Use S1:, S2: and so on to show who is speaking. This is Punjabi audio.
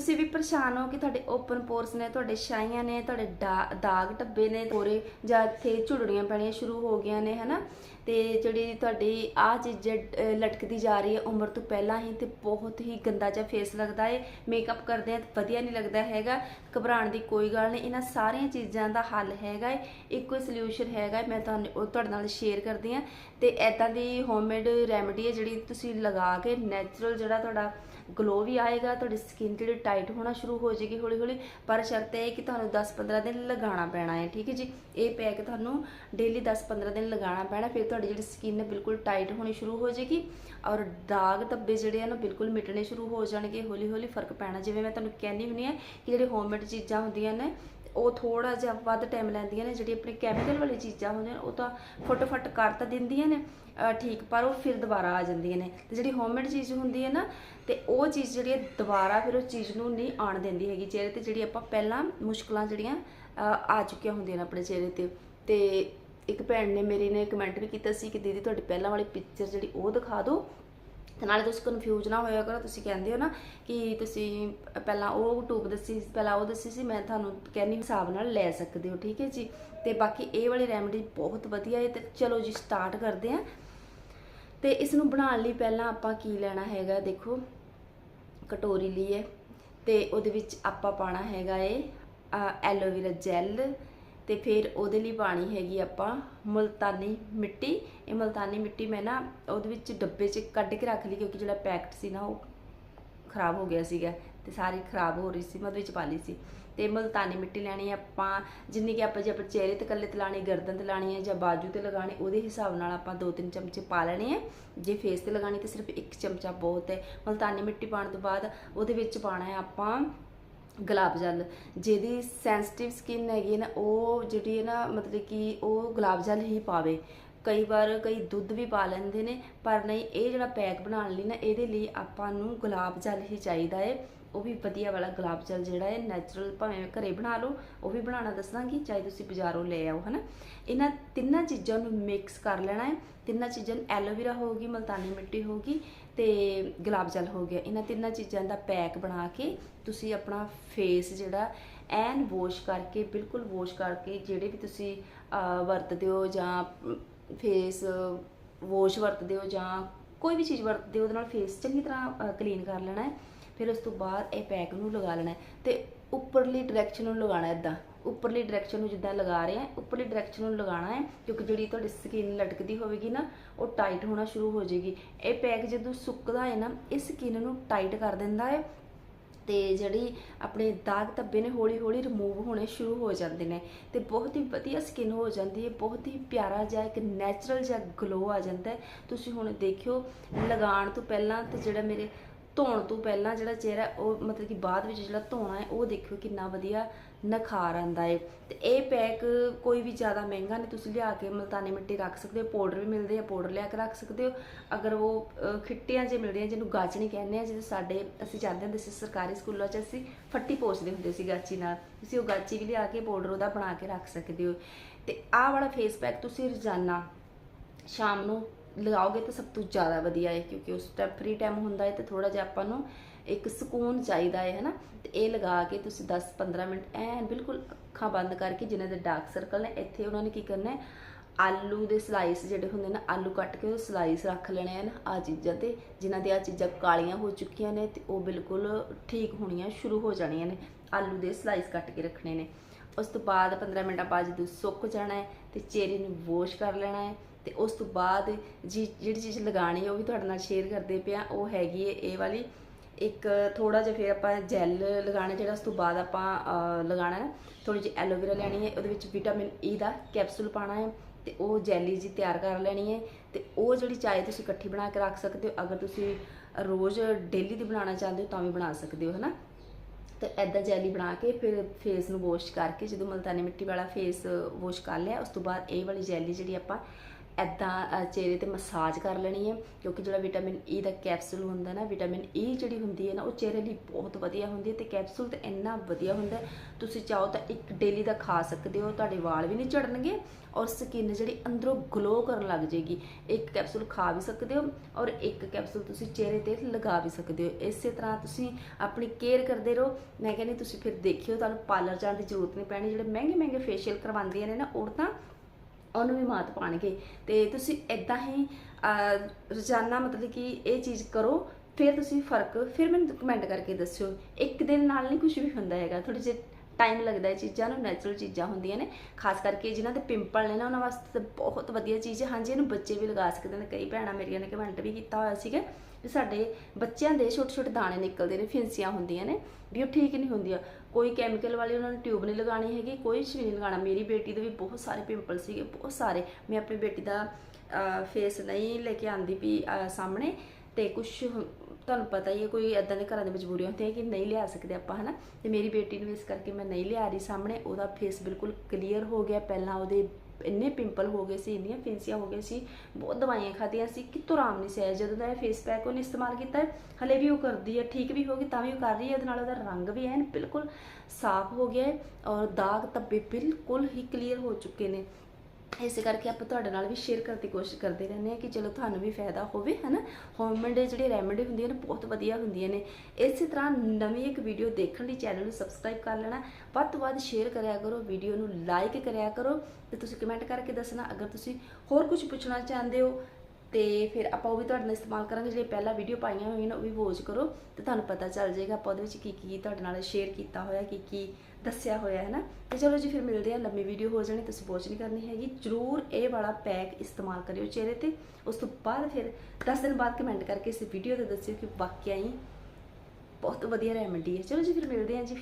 S1: ਤੁਸੀਂ ਵੀ ਪਰੇਸ਼ਾਨ ਹੋ ਕਿ ਤੁਹਾਡੇ ਓਪਨ ਪੋਰਸ ਨੇ, ਤੁਹਾਡੇ ਛਾਈਆਂ ਨੇ, ਤੁਹਾਡੇ ਡਾ- ਦਾਗ ਟੱਬੇ ਨੇ ਤੋਰੇ ਜਾਂ ਇੱਥੇ ਝੁੜੜੀਆਂ ਪੈਣੀਆਂ ਸ਼ੁਰੂ ਹੋ ਗਈਆਂ ਨੇ, ਹਨਾ? ਤੇ ਜਿਹੜੀ ਤੁਹਾਡੀ ਆ ਚੀਜ਼ ਲਟਕਦੀ ਜਾ ਰਹੀ ਹੈ ਉਮਰ ਤੋਂ ਪਹਿਲਾਂ ਹੀ ਤੇ ਬਹੁਤ ਹੀ ਗੰਦਾ ਜਿਹਾ ਫੇਸ ਲੱਗਦਾ ਹੈ। ਮੇਕਅਪ ਕਰਦੇ ਆ ਵਧੀਆ ਨਹੀਂ ਲੱਗਦਾ ਹੈਗਾ। ਘਬਰਾਉਣ ਦੀ ਕੋਈ ਗੱਲ ਨਹੀਂ। ਇਹਨਾਂ ਸਾਰੀਆਂ ਚੀਜ਼ਾਂ ਦਾ ਹੱਲ ਹੈਗਾ ਹੈ। ਇੱਕੋ ਹੀ ਸੋਲੂਸ਼ਨ ਹੈਗਾ ਮੈਂ ਤੁਹਾਨੂੰ ਉਹ ਤੁਹਾਡੇ ਨਾਲ ਸ਼ੇਅਰ ਕਰਦੀ ਹਾਂ। ਤੇ ਐਦਾਂ ਦੀ ਹੋਮਮੇਡ ਰੈਮਡੀ ਹੈ ਜਿਹੜੀ ਤੁਸੀਂ ਲਗਾ ਕੇ ਨੈਚੁਰਲ ਜਿਹੜਾ ਤੁਹਾਡਾ ਗਲੋ ਵੀ ਆਏਗਾ, ਤੁਹਾਡੀ ਸਕਿਨ ਜਿਹੜੀ ਟਾਈਟ ਹੋਣਾ ਸ਼ੁਰੂ ਹੋ ਜਾਏਗੀ ਹੌਲੀ ਹੌਲੀ ਪਰ ਸ਼ਰਤ ਇਹ ਹੈ ਕਿ ਤੁਹਾਨੂੰ 10-15 ਦਿਨ ਲਗਾਉਣਾ ਪੈਣਾ ਹੈ। ਠੀਕ ਹੈ ਜੀ? ਇਹ ਪੈਕ ਤੁਹਾਨੂੰ ਡੇਲੀ 10-15 ਦਿਨ ਲਗਾਉਣਾ ਪੈਣਾ, ਫਿਰ ਤੁਹਾਡਾ ਤੁਹਾਡੀ ਜਿਹੜੀ ਸਕਿਨ ਹੈ ਬਿਲਕੁਲ ਟਾਈਟ ਹੋਣੀ ਸ਼ੁਰੂ ਹੋ ਜਾਏਗੀ ਔਰ ਦਾਗ ਧੱਬੇ ਜਿਹੜੇ ਆ ਨਾ ਬਿਲਕੁਲ ਮਿਟਣੇ ਸ਼ੁਰੂ ਹੋ ਜਾਣਗੇ ਹੌਲੀ ਹੌਲੀ ਫ਼ਰਕ ਪੈਣਾ। ਜਿਵੇਂ ਮੈਂ ਤੁਹਾਨੂੰ ਕਹਿੰਦੀ ਹੁੰਦੀ ਆ ਕਿ ਜਿਹੜੇ ਹੋਮਮੇਡ ਚੀਜ਼ਾਂ ਹੁੰਦੀਆਂ ਨੇ, ਉਹ ਥੋੜਾ ਜਿਹਾ ਵੱਧ ਟਾਈਮ ਲੈਂਦੀਆਂ ਨੇ, ਜਿਹੜੀ ਆਪਣੀ ਕੈਮੀਕਲ ਵਾਲੀ ਚੀਜ਼ਾਂ ਹੁੰਦੀਆਂ ਨੇ, ਉਹ ਤਾਂ ਫਟਾਫਟ ਕਰ ਤਾਂ ਦਿੰਦੀਆਂ ਨੇ ਠੀਕ, ਪਰ ਉਹ ਫਿਰ ਦੁਬਾਰਾ ਆ ਜਾਂਦੀਆਂ ਨੇ। ਤੇ ਜਿਹੜੀ ਹੋਮਮੇਡ ਚੀਜ਼ ਹੁੰਦੀ ਹੈ ਨਾ, ਤੇ ਉਹ ਚੀਜ਼ ਜਿਹੜੀ ਹੈ ਦੁਬਾਰਾ ਫਿਰ ਉਹ ਚੀਜ਼ ਨੂੰ ਨਹੀਂ ਆਣ ਦਿੰਦੀ ਹੈਗੀ। ਚਿਹਰੇ ਤੇ ਜਿਹੜੀ ਆਪਾਂ ਪਹਿਲਾਂ ਮੁਸ਼ਕਲਾਂ ਜਿਹੜੀਆਂ ਆ ਚੁੱਕੀਆਂ ਹੁੰਦੀਆਂ ਨੇ ਆਪਣੇ ਚਿਹਰੇ ਤੇ। ਤੇ ਇੱਕ ਭੈਣ ਨੇ ਮੇਰੀ ਨੇ ਕਮੈਂਟ ਵੀ ਕੀਤਾ ਸੀ ਕਿ ਦੀਦੀ ਤੁਹਾਡੀ ਪਹਿਲਾਂ ਵਾਲੀ ਪਿਕਚਰ ਜਿਹੜੀ ਉਹ ਦਿਖਾ ਦਿਓ। ਤੇ ਨਾਲੇ ਤੁਸੀਂ ਕਨਫਿਊਜ਼ ਨਾ ਹੋਇਆ ਕਰੋ, ਤੁਸੀਂ ਕਹਿੰਦੇ ਹੋ ਨਾ ਕਿ ਤੁਸੀਂ ਪਹਿਲਾਂ ਉਹ ਟੂਬ ਦੱਸੀ, ਪਹਿਲਾਂ ਉਹ ਦੱਸੀ ਸੀ, ਮੈਂ ਤੁਹਾਨੂੰ ਕਹਿੰਨੀ ਹਿਸਾਬ ਨਾਲ ਲੈ ਸਕਦੇ ਹੋ, ਠੀਕ ਹੈ ਜੀ? ਤੇ ਬਾਕੀ ਇਹ ਵਾਲੀ ਰੈਮਡੀ ਬਹੁਤ ਵਧੀਆ ਹੈ ਤੇ ਚਲੋ ਜੀ ਸਟਾਰਟ ਕਰਦੇ ਹਾਂ। ਤੇ ਇਸ ਨੂੰ ਬਣਾਉਣ ਲਈ ਪਹਿਲਾਂ ਆਪਾਂ ਕੀ ਲੈਣਾ ਹੈਗਾ, ਦੇਖੋ, ਕਟੋਰੀ ਲਈ ਹੈ ਤੇ ਉਹਦੇ ਵਿੱਚ ਆਪਾਂ ਪਾਣਾ ਹੈਗਾ ਏ ਐਲੋਵੇਰਾ ਜੈਲ ਤੇ ਫਿਰ ਉਹਦੇ ਲਈ ਪਾਣੀ ਹੈਗੀ ਆਪਾਂ ਮੁਲਤਾਨੀ ਮਿੱਟੀ। ਇਹ ਮੁਲਤਾਨੀ ਮਿੱਟੀ ਮੈਂ ਨਾ ਉਹਦੇ ਵਿੱਚ ਡੱਬੇ 'ਚ ਕੱਢ ਕੇ ਰੱਖ ਲਈ ਕਿਉਂਕਿ ਜਿਹੜਾ ਪੈਕਟ ਸੀ ਨਾ ਉਹ ਖਰਾਬ ਹੋ ਗਿਆ ਸੀਗਾ ਤੇ ਸਾਰੀ ਖਰਾਬ ਹੋ ਰਹੀ ਸੀ, ਮੈਂ ਉਹਦੇ ਵਿੱਚ ਪਾ ਲਈ ਸੀ। ਤੇ ਮਲਤਾਨੀ ਮਿੱਟੀ ਲੈਣੀ ਹੈ ਆਪਾਂ, ਜਿੰਨੀ ਕਿ ਆਪਾਂ ਜੇ ਆਪਾਂ ਚਿਹਰੇ ਤੇ ਕੱਲੇ ਤੇ ਲਾਣੀ ਗਰਦਨ ਤੇ ਲਾਣੀ ਹੈ ਜਾਂ ਬਾਜੂ ਤੇ ਲਗਾਣੀ ਉਹਦੇ ਹਿਸਾਬ ਨਾਲ ਆਪਾਂ 2-3 ਚਮਚੇ ਪਾ ਲੈਣੇ ਆ। ਜੇ ਫੇਸ ਤੇ ਲਗਾਣੀ ਤੇ ਸਿਰਫ ਇੱਕ ਚਮਚਾ ਬਹੁਤ ਹੈ। ਮਲਤਾਨੀ ਮਿੱਟੀ ਪਾਉਣ ਤੋਂ ਬਾਅਦ ਉਹਦੇ ਵਿੱਚ ਪਾਣਾ ਹੈ ਆਪਾਂ ਗੁਲਾਬ ਜਲ। ਜਿਹਦੀ ਸੈਂਸਿਟਿਵ ਸਕਿਨ ਹੈਗੀ ਨਾ, ਉਹ ਜਿਹੜੀ ਹੈ ਨਾ, ਮਤਲਬ ਕਿ ਉਹ ਗੁਲਾਬ ਜਲ ਹੀ ਪਾਵੇ। ਕਈ ਵਾਰ ਕਈ ਦੁੱਧ ਵੀ ਪਾ ਲੈਂਦੇ ਨੇ, ਪਰ ਨਹੀਂ, ਇਹ ਜਿਹੜਾ ਪੈਕ ਬਣਾਉਣ ਲਈ ਨਾ, ਇਹਦੇ ਲਈ ਆਪਾਂ ਨੂੰ ਗੁਲਾਬ ਜਲ ਹੀ ਚਾਹੀਦਾ ਹੈ ਉਹ ਵੀ ਵਧੀਆ ਵਾਲਾ ਗੁਲਾਬ ਜਲ ਜਿਹੜਾ ਹੈ ਨੈਚੁਰਲ ਭਾਵੇਂ ਘਰੇ ਬਣਾ ਲਓ, ਉਹ ਵੀ ਬਣਾਉਣਾ ਦੱਸਾਂਗੀ, ਚਾਹੇ ਤੁਸੀਂ ਬਾਜ਼ਾਰੋਂ ਲੈ ਆਓ, ਹਨਾ। ਇਹਨਾਂ ਤਿੰਨਾਂ ਚੀਜ਼ਾਂ ਨੂੰ ਮਿਕਸ ਕਰ ਲੈਣਾ ਹੈ ਤਿੰਨਾਂ ਚੀਜ਼ਾਂ ਨੂੰ ਐਲੋਵੇਰਾ ਹੋਊਗੀ ਮਲਤਾਨੀ ਮਿੱਟੀ ਹੋਊਗੀ ਤੇ ਗੁਲਾਬ ਜਲ ਹੋ ਗਿਆ। ਇਹਨਾਂ ਤਿੰਨਾਂ ਚੀਜ਼ਾਂ ਦਾ ਪੈਕ ਬਣਾ ਕੇ ਤੁਸੀਂ ਆਪਣਾ ਫੇਸ ਜਿਹੜਾ ਐਨ ਵਾਸ਼ ਕਰਕੇ, ਬਿਲਕੁਲ ਵਾਸ਼ ਕਰਕੇ, ਜਿਹੜੇ ਵੀ ਤੁਸੀਂ ਵਰਤਦੇ ਹੋ ਜਾਂ ਫੇਸ ਵਾਸ਼ ਵਰਤਦੇ ਹੋ ਜਾਂ ਕੋਈ ਵੀ ਚੀਜ਼ ਵਰਤਦੇ ਹੋ, ਉਹਦੇ ਨਾਲ ਫੇਸ ਚੰਗੀ ਤਰ੍ਹਾਂ ਕਲੀਨ ਕਰ ਲੈਣਾ ਹੈ। ਫਿਰ ਉਸ ਤੋਂ ਬਾਅਦ ਇਹ ਪੈਕ ਨੂੰ ਲਗਾ ਲੈਣਾ ਹੈ। ਤੇ ਉੱਪਰਲੀ ਡਾਇਰੈਕਸ਼ਨ ਨੂੰ ਲਗਾਉਣਾ ਹੈ ਇਦਾਂ ਉੱਪਰਲੀ ਡਾਇਰੈਕਸ਼ਨ ਨੂੰ ਜਿੱਦਾਂ ਲਗਾ ਰਹੇ ਆ ਉੱਪਰਲੀ ਡਾਇਰੈਕਸ਼ਨ ਨੂੰ ਲਗਾਉਣਾ ਹੈ, ਕਿਉਂਕਿ ਜਿਹੜੀ ਤੁਹਾਡੀ ਸਕਿਨ ਲਟਕਦੀ ਹੋਵੇਗੀ ਨਾ, ਉਹ ਟਾਈਟ ਹੋਣਾ ਸ਼ੁਰੂ ਹੋ ਜਾਏਗੀ। ਇਹ ਪੈਕ ਜਦੋਂ ਸੁੱਕਦਾ ਹੈ ਨਾ, ਇਹ ਸਕਿਨ ਨੂੰ ਟਾਈਟ ਕਰ ਦਿੰਦਾ ਹੈ। ਤੇ ਜਿਹੜੀ ਆਪਣੇ ਦਾਗ ਧੱਬੇ ਨੇ ਹੌਲੀ ਹੌਲੀ ਰਿਮੂਵ ਹੋਣੇ ਸ਼ੁਰੂ ਹੋ ਜਾਂਦੇ ਨੇ ਤੇ ਬਹੁਤ ਹੀ ਵਧੀਆ ਸਕਿਨ ਹੋ ਜਾਂਦੀ ਹੈ, ਬਹੁਤ ਹੀ ਪਿਆਰਾ ਜਿਹਾ ਇੱਕ ਨੈਚੁਰਲ ਜਿਹਾ ਗਲੋ ਆ ਜਾਂਦਾ ਤੁਸੀਂ ਹੁਣ ਦੇਖਿਓ, ਲਗਾਉਣ ਤੋਂ ਪਹਿਲਾਂ ਤੇ ਜਿਹੜਾ ਮੇਰੇ ਧੋਣ ਤੋਂ ਪਹਿਲਾਂ ਜਿਹੜਾ ਚਿਹਰਾ ਉਹ ਮਤਲਬ ਕਿ ਬਾਅਦ ਵਿੱਚ ਜਿਹੜਾ ਧੋਣਾ ਹੈ ਉਹ ਦੇਖਿਓ ਕਿੰਨਾ ਵਧੀਆ ਨਖਾਰ ਆਂਦਾ ਏ ਤੇ ਇਹ ਪੈਕ ਕੋਈ ਵੀ ਜ਼ਿਆਦਾ ਮਹਿੰਗਾ ਨਹੀਂ ਤੁਸੀਂ ਲਿਆ ਕੇ ਮਲਤਾਨੀ ਮਿੱਟੀ ਰੱਖ ਸਕਦੇ ਹੋ ਪਾਊਡਰ ਵੀ ਮਿਲਦੇ ਆ ਪਾਊਡਰ ਲਿਆ ਕੇ ਰੱਖ ਸਕਦੇ ਹੋ। ਅਗਰ ਉਹ ਅਹ, ਖਿੱਟੀਆਂ ਜੇ ਮਿਲਦੀਆਂ ਜਿਹਨੂੰ ਗਾਚਣੀ ਕਹਿੰਦੇ ਆ ਜਿਹਦੇ ਸਾਡੇ ਅਸੀਂ ਜਾਂਦੇ ਹੁੰਦੇ ਸੀ ਸਰਕਾਰੀ ਸਕੂਲਾਂ 'ਚ ਅਸੀਂ ਫੱਟੀ ਪੋਚਦੇ ਹੁੰਦੇ ਸੀ ਗਾਚੀ ਨਾਲ। ਤੁਸੀਂ ਉਹ ਗਾਚੀ ਵੀ ਲਿਆ ਕੇ ਪਾਊਡਰ ਉਹਦਾ ਬਣਾ ਕੇ ਰੱਖ ਸਕਦੇ ਹੋ। ਤੇ ਆਹ ਵਾਲਾ ਫੇਸ ਪੈਕ ਤੁਸੀਂ ਰੋਜ਼ਾਨਾ ਸ਼ਾਮ ਨੂੰ ਲਗਾਓਗੇ ਤਾਂ ਸਭ ਤੋਂ ਜ਼ਿਆਦਾ ਵਧੀਆ ਹੈ, ਕਿਉਂਕਿ ਉਸ ਟਾਈਮ ਫ੍ਰੀ ਟਾਈਮ ਹੁੰਦਾ ਹੈ ਤੇ ਥੋੜਾ ਜਿਹਾ ਆਪਾਂ ਨੂੰ ਇੱਕ ਸਕੂਨ ਚਾਹੀਦਾ ਹੈ, ਹਨਾ? ਤੇ ਇਹ ਲਗਾ ਕੇ ਤੁਸੀਂ 10-15 ਮਿੰਟ ਐਨ ਬਿਲਕੁਲ ਅੱਖਾਂ ਬੰਦ ਕਰਕੇ ਜਿਨ੍ਹਾਂ ਦੇ ਡਾਰਕ ਸਰਕਲ ਨੇ, ਇੱਥੇ ਉਹਨਾਂ ਨੇ ਕੀ ਕਰਨਾ ਹੈ? ਆਲੂ ਦੇ ਸਲਾਈਸ ਜਿਹੜੇ ਹੁੰਦੇ ਨੇ, ਆਲੂ ਕੱਟ ਕੇ ਉਹ ਸਲਾਈਸ ਰੱਖ ਲੈਣੇ ਹਨ ਆ ਚੀਜ਼ਾਂ ਤੇ ਜਿਨ੍ਹਾਂ ਦੇ ਆ ਚੀਜ਼ਾਂ ਕਾਲੀਆਂ ਹੋ ਚੁੱਕੀਆਂ ਨੇ ਤੇ ਉਹ ਬਿਲਕੁਲ ਠੀਕ ਹੋਣੀਆਂ ਸ਼ੁਰੂ ਹੋ ਜਾਣੀਆਂ ਨੇ। ਆਲੂ ਦੇ ਸਲਾਈਸ ਕੱਟ ਕੇ ਰੱਖਣੇ ਨੇ। ਉਸ ਤੋਂ ਬਾਅਦ 15 ਮਿੰਟਾਂ ਬਾਅਦ ਜਦੋਂ ਸੁੱਕ ਜਾਣਾ ਹੈ ਤੇ ਚਿਹਰੇ ਨੂੰ ਵਾਸ਼ ਕਰ ਲੈਣਾ ਹੈ ਤੇ ਉਸ ਤੋਂ ਬਾਅਦ ਜੀ ਜਿਹੜੀ ਚੀਜ਼ ਲਗਾਣੀ ਹੈ ਉਹ ਵੀ ਤੁਹਾਡੇ ਨਾਲ ਸ਼ੇਅਰ ਕਰਦੇ ਪਿਆ ਉਹ ਹੈਗੀ ਹੈ ਇਹ ਵਾਲੀ। ਇੱਕ ਥੋੜਾ ਜਿਹਾ ਫਿਰ ਆਪਾਂ ਜੈਲ ਲਗਾਣਾ ਜਿਹੜਾ ਉਸ ਤੋਂ ਬਾਅਦ ਆਪਾਂ ਅਹ, ਲਗਾਣਾ ਹੈ। ਥੋੜੀ ਜਿਹੀ ਐਲੋਵੇਰਾ ਲੈਣੀ ਹੈ ਉਹਦੇ ਵਿੱਚ ਵਿਟਾਮਿਨ ਈ e ਦਾ ਕੈਪਸੂਲ ਪਾਣਾ ਹੈ ਤੇ ਉਹ ਜੈਲੀ ਜੀ ਤਿਆਰ ਕਰ ਲੈਣੀ ਹੈ ਤੇ ਉਹ ਜਿਹੜੀ ਚਾਹੇ ਤੁਸੀਂ ਇਕੱਠੀ ਬਣਾ ਕੇ ਰੱਖ ਸਕਦੇ ਹੋ। ਅਗਰ ਤੁਸੀਂ ਰੋਜ਼ ਡੇਲੀ ਦੀ ਬਣਾਉਣਾ ਚਾਹੁੰਦੇ ਹੋ ਤਾਂ ਵੀ ਬਣਾ ਸਕਦੇ ਹੋ ਹਨਾ ਤੇ ਐਦਾਂ ਜੈਲੀ ਬਣਾ ਕੇ ਫਿਰ ਫੇਸ ਨੂੰ ਵਾਸ਼ ਕਰਕੇ ਜਦੋਂ ਮਲਤਾਨੀ ਮਿੱਟੀ ਵਾਲਾ ਫੇਸ ਵਾਸ਼ ਕਰ ਲਿਆ, ਉਸ ਤੋਂ ਬਾਅਦ ਇਹ ਵਾਲੀ ਜੈਲੀ ਜਿਹੜੀ ਆਪਾਂ ਐਦਾਂ ਚਿਹਰੇ ਤੇ ਮਸਾਜ ਕਰ ਲੈਣੀ ਹੈ, ਕਿਉਂਕਿ ਜਿਹੜਾ ਵਿਟਾਮਿਨ ਈ ਦਾ ਕੈਪਸੂਲ ਹੁੰਦਾ ਨਾ, ਵਿਟਾਮਿਨ ਈ ਜਿਹੜੀ ਹੁੰਦੀ ਹੈ ਨਾ, ਉਹ ਚਿਹਰੇ ਲਈ ਬਹੁਤ ਵਧੀਆ ਹੁੰਦੀ ਹੈ ਤੇ ਕੈਪਸੂਲ ਤਾਂ ਇੰਨਾ ਵਧੀਆ ਹੁੰਦਾ ਤੁਸੀਂ ਚਾਹੋ ਤਾਂ ਇੱਕ ਡੇਲੀ ਦਾ ਖਾ ਸਕਦੇ ਹੋ, ਤੁਹਾਡੇ ਵਾਲ ਵੀ ਨਹੀਂ ਝੜਨਗੇ ਔਰ ਸਕਿਨ ਜਿਹੜੀ ਅੰਦਰੋਂ ਗਲੋ ਕਰਨ ਲੱਗ ਜਾਏਗੀ ਇੱਕ ਕੈਪਸੂਲ ਖਾ ਵੀ ਸਕਦੇ ਹੋ ਔਰ ਇੱਕ ਕੈਪਸੂਲ ਤੁਸੀਂ ਚਿਹਰੇ ਤੇ ਲਗਾ ਵੀ ਸਕਦੇ ਹੋ। ਇਸੇ ਤਰ੍ਹਾਂ ਤੁਸੀਂ ਆਪਣੀ ਕੇਅਰ ਕਰਦੇ ਰਹੋ। ਮੈਂ ਕਹਿੰਦੀ ਤੁਸੀਂ ਫਿਰ ਦੇਖਿਓ, ਤੁਹਾਨੂੰ ਪਾਰਲਰ ਜਾਣ ਦੀ ਜ਼ਰੂਰਤ ਨਹੀਂ ਪੈਣੀ। ਜਿਹੜੇ ਮਹਿੰਗੇ ਮਹਿੰਗੇ ਫੇਸ਼ੀਅਲ ਕਰਵਾਉਂਦੀਆਂ ਨੇ ਨਾ ਔਰਤਾਂ ਉਹਨੂੰ ਵੀ ਮਾਤ ਪਾਣਗੇ ਤੇ ਤੁਸੀਂ ਇਦਾਂ ਹੀ ਰੋਜ਼ਾਨਾ ਮਤਲਬ ਕਿ ਇਹ ਚੀਜ਼ ਕਰੋ, ਫਿਰ ਤੁਸੀਂ ਫ਼ਰਕ, ਫਿਰ ਮੈਨੂੰ ਕਮੈਂਟ ਕਰਕੇ ਦੱਸਿਓ। ਇੱਕ ਦਿਨ ਨਾਲ ਨਹੀਂ ਕੁਝ ਵੀ ਹੁੰਦਾ ਹੈਗਾ। ਥੋੜੀ ਜਿਹੀ ਟਾਈਮ ਲੱਗਦਾ ਹੈ ਚੀਜ਼ਾਂ ਨੂੰ ਨੈਚੁਰਲ ਚੀਜ਼ਾਂ ਹੁੰਦੀਆਂ ਨੇ। ਖਾਸ ਕਰਕੇ ਜਿਨ੍ਹਾਂ ਦੇ ਪਿੰਪਲ ਨੇ ਨਾ, ਉਹਨਾਂ ਵਾਸਤੇ ਤਾਂ ਬਹੁਤ ਵਧੀਆ ਚੀਜ਼ ਹੈ। ਹਾਂਜੀ, ਇਹਨੂੰ ਬੱਚੇ ਵੀ ਲਗਾ ਸਕਦੇ ਨੇ। ਕਈ ਭੈਣਾਂ ਮੇਰੀਆਂ ਨੇ ਕਮੈਂਟ ਵੀ ਕੀਤਾ ਹੋਇਆ ਸੀਗਾ ਵੀ ਸਾਡੇ ਬੱਚਿਆਂ ਦੇ ਛੋਟੇ ਛੋਟੇ ਦਾਣੇ ਨਿਕਲਦੇ ਨੇ, ਫਿੰਸੀਆਂ ਹੁੰਦੀਆਂ ਨੇ, ਵੀ ਉਹ ਠੀਕ ਨਹੀਂ ਹੁੰਦੀਆਂ। ਕੋਈ ਕੈਮੀਕਲ ਵਾਲੀ ਉਹਨਾਂ ਨੂੰ ਟਿਊਬ ਨਹੀਂ ਲਗਾਣੀ ਹੈਗੀ, ਕੋਈ ਕੁਛ ਵੀ ਨਹੀਂ ਲਗਾਉਣਾ। ਮੇਰੀ ਬੇਟੀ ਦੇ ਵੀ ਬਹੁਤ ਸਾਰੇ ਪਿੰਪਲ ਸੀਗੇ, ਬਹੁਤ ਸਾਰੇ। ਮੈਂ ਆਪਣੀ ਬੇਟੀ ਦਾ ਫੇਸ ਨਹੀਂ ਲੈ ਕੇ ਆਂਦੀ ਵੀ ਸਾਹਮਣੇ, ਤੇ ਕੁਝ ਤੁਹਾਨੂੰ ਪਤਾ ਹੀ ਹੈ, ਕੋਈ ਐਦਾਂ ਦੇ ਘਰਾਂ ਦੀ ਮਜਬੂਰੀਆਂ ਹੁੰਦੀਆਂ ਕਿ ਨਹੀਂ ਲਿਆ ਸਕਦੇ ਆਪਾਂ, ਹਨਾ? ਤੇ ਮੇਰੀ ਬੇਟੀ ਨੂੰ ਇਸ ਕਰਕੇ ਮੈਂ ਨਹੀਂ ਲਿਆ ਰਹੀ ਸਾਹਮਣੇ। ਉਹਦਾ ਫੇਸ ਬਿਲਕੁਲ ਕਲੀਅਰ ਹੋ ਗਿਆ। ਪਹਿਲਾਂ ਉਹਦੇ ਇੰਨੇ ਪਿੰਪਲ ਹੋ ਗਏ ਸੀ, ਇੰਨੀਆਂ ਫਿੰਸੀਆਂ ਹੋ ਗਈਆਂ ਸੀ। ਬਹੁਤ ਦਵਾਈਆਂ ਖਾਧੀਆਂ ਸੀ। ਕਿਤੋਂ ਆਰਾਮ ਨਹੀਂ ਸੀ ਆਇਆ ਜਦੋਂ ਦਾ ਇਹ ਫੇਸ ਪੈਕ ਉਹਨੇ ਇਸਤੇਮਾਲ ਕੀਤਾ ਹਲੇ ਵੀ ਉਹ ਕਰਦੀ ਹੈ। ਠੀਕ ਵੀ ਹੋ ਗਈ, ਤਾਂ ਵੀ ਉਹ ਕਰ ਰਹੀ ਹੈ। ਉਹਦੇ ਨਾਲ ਉਹਦਾ ਰੰਗ ਵੀ ਐਨ ਬਿਲਕੁਲ ਸਾਫ਼ ਹੋ ਗਿਆ ਹੈ ਔਰ ਦਾਗ ਧੱਬੇ ਬਿਲਕੁਲ ਹੀ ਕਲੀਅਰ ਹੋ ਚੁੱਕੇ ਨੇ। ਇਸੇ ਕਰਕੇ ਆਪਾਂ ਤੁਹਾਡੇ ਨਾਲ ਵੀ ਸ਼ੇਅਰ ਕਰਨ ਦੀ ਕੋਸ਼ਿਸ਼ ਕਰਦੇ ਰਹਿੰਦੇ ਹਾਂ ਕਿ ਚਲੋ ਤੁਹਾਨੂੰ ਵੀ ਫਾਇਦਾ ਹੋਵੇ, ਹਨਾ? ਹੋਮਮੇਡ ਜਿਹੜੀ ਰੈਮੇਡੀ ਹੁੰਦੀਆਂ ਨੇ, ਬਹੁਤ ਵਧੀਆ ਹੁੰਦੀਆਂ ਨੇ। ਇਸੇ ਤਰ੍ਹਾਂ ਨਵੀਂ ਇੱਕ ਵੀਡੀਓ ਦੇਖਣ ਲਈ ਚੈਨਲ ਨੂੰ ਸਬਸਕ੍ਰਾਈਬ ਕਰ ਲੈਣਾ। ਵੱਧ ਤੋਂ ਵੱਧ ਸ਼ੇਅਰ ਕਰਿਆ ਕਰੋ ਵੀਡੀਓ ਨੂੰ ਲਾਈਕ ਕਰਿਆ ਕਰੋ ਤੇ ਤੁਸੀਂ ਕਮੈਂਟ ਕਰਕੇ ਦੱਸਣਾ। ਅਗਰ ਤੁਸੀਂ ਹੋਰ ਕੁਝ ਪੁੱਛਣਾ ਚਾਹੁੰਦੇ ਹੋ ਤੇ ਫਿਰ ਆਪਾਂ ਉਹ ਵੀ ਤੁਹਾਡੇ ਨਾਲ ਇਸਤੇਮਾਲ ਕਰਾਂਗੇ, ਜਿਹੜੇ ਪਹਿਲਾਂ ਵੀਡੀਓ ਪਾਈਆਂ ਹੋਈਆਂ ਨੇ, ਉਹ ਵੀ ਵਾਚ ਕਰੋ ਤੇ ਤੁਹਾਨੂੰ ਪਤਾ ਚੱਲ ਜਾਏਗਾ ਆਪਾਂ ਉਹਦੇ ਵਿੱਚ ਕੀ ਕੀ ਤੁਹਾਡੇ ਨਾਲ ਸ਼ੇਅਰ ਕੀਤਾ ਹੋਇਆ, ਕੀ ਕੀ ਦੱਸਿਆ ਹੋਇਆ ਹੈ ਨਾ ਤੇ ਚਲੋ ਜੀ, ਫਿਰ ਮਿਲਦੇ ਆ ਲੰਮੀ ਵੀਡੀਓ ਹੋ ਜਾਣੀ, ਤੁਸੀਂ ਵਾਚ ਨਹੀਂ ਕਰਨੀ ਹੈਗੀ। ਜਰੂਰ ਇਹ ਵਾਲਾ ਪੈਕ ਇਸਤੇਮਾਲ ਕਰਿਓ ਚਿਹਰੇ ਤੇ। ਉਸ ਤੋਂ ਬਾਅਦ ਫਿਰ 10 ਦਿਨ ਬਾਅਦ ਕਮੈਂਟ ਕਰਕੇ ਇਸ ਵੀਡੀਓ ਤੇ ਦੱਸਿਓ ਕਿ ਵਾਕਿਆ ਹੀ ਬਹੁਤ ਵਧੀਆ ਰੈਮਡੀ ਹੈ। ਚਲੋ ਜੀ, ਫਿਰ ਮਿਲਦੇ ਆ ਜੀ।